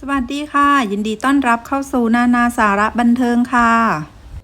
สวัสดีค่ะ ยินดีต้อนรับเข้าสู่นานาสาระบันเทิงค่ะ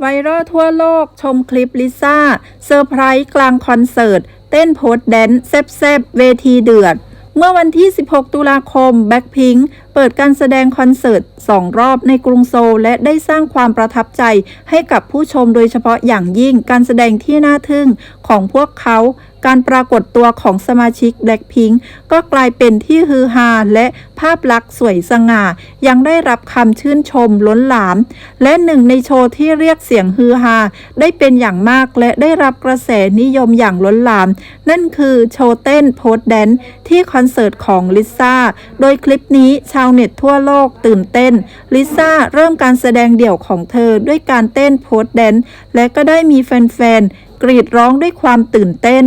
ไวรัลทั่วโลกชมคลิปลิซ่าเซอร์ไพรส์กลางคอนเสิร์ต เต้นโพสแดนซ์แซบๆเวทีเดือด เมื่อวันที่ 16 ตุลาคมแบ็คพิงเปิดการแสดงคอนเสิร์ต2รอบในกรุงโซลและได้สร้างความประทับใจให้กับผู้ชมโดยเฉพาะอย่างยิ่งการแสดงที่น่าทึ่งของพวกเขาการปรากฏตัวของสมาชิกแบล็คพิงก็กลายเป็นที่ฮือฮาและภาพลักษณ์สวยสง่า ยังได้รับคำชื่นชมล้นหลาม และหนึ่งในโชว์ที่เรียกเสียงฮือฮาได้เป็นอย่างมากและได้รับกระแสนิยมอย่างล้นหลาม นั่นคือโชว์เต้นโพสแดนที่คอนเสิร์ตของลิซ่า โดยคลิปนี้ชาวเน็ตทั่วโลกตื่นเต้น ลิซ่าเริ่มการแสดงเดี่ยวของเธอด้วยการเต้นโพสแดนซ์และก็ได้มีแฟนๆ กรีดร้องด้วยความตื่นเต้น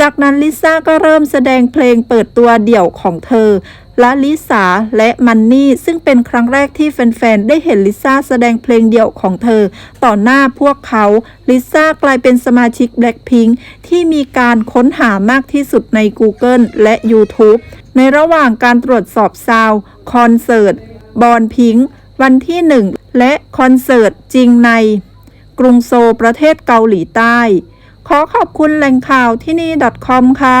จากนั้นลิซ่าก็เริ่มแสดงเพลงเปิดตัวเดี่ยวของเธอ และลิสาและมันนี่ซึ่งเป็นครั้งแรกที่แฟนๆ ได้เห็นลิซ่าแสดงเพลงเดี่ยวของเธอ ต่อหน้าพวกเขาลิซ่ากลายเป็นสมาชิก Blackpink ที่มีการค้นหามากที่สุดใน Google และ YouTube ในระหว่างการตรวจสอบซาวคอนเสิร์ตบอลพิงวันที่ 1 และคอนเสิร์ตจริงใน กรุงโซลประเทศเกาหลีใต้ ขอขอบคุณแหล่งข่าวที่นี่ .com ค่ะ